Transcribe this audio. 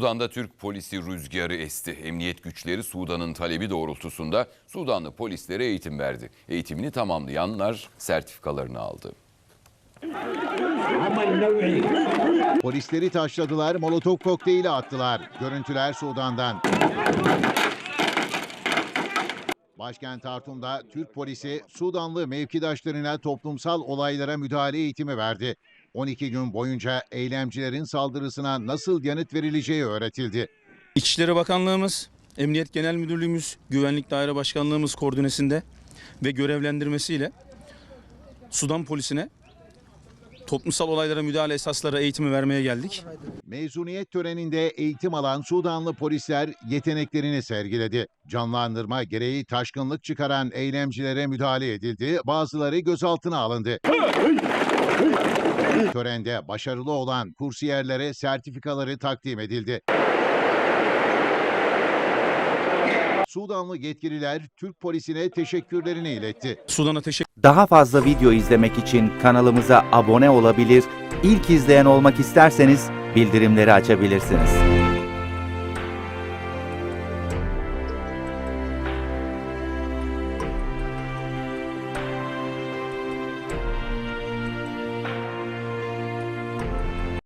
Sudan'da Türk polisi rüzgarı esti. Emniyet güçleri Sudan'ın talebi doğrultusunda Sudanlı polislere eğitim verdi. Eğitimini tamamlayanlar sertifikalarını aldı. Polisleri taşladılar, molotof kokteyli attılar. Görüntüler Sudan'dan. Başkent Tartum'da Türk polisi Sudanlı mevkidaşlarına toplumsal olaylara müdahale eğitimi verdi. 12 gün boyunca eylemcilerin saldırısına nasıl yanıt verileceği öğretildi. İçişleri Bakanlığımız, Emniyet Genel Müdürlüğümüz, Güvenlik Daire Başkanlığımız koordinesinde ve görevlendirmesiyle Sudan polisine toplumsal olaylara müdahale esasları eğitimi vermeye geldik. Mezuniyet töreninde eğitim alan Sudanlı polisler yeteneklerini sergiledi. Canlandırma gereği taşkınlık çıkaran eylemcilere müdahale edildi, bazıları gözaltına alındı. Törende başarılı olan kursiyerlere sertifikaları takdim edildi. Sudanlı yetkililer Türk polisine teşekkürlerini iletti. Sudan'a teşekkür Daha fazla video izlemek için kanalımıza abone olabilir, ilk izleyen olmak isterseniz bildirimleri açabilirsiniz.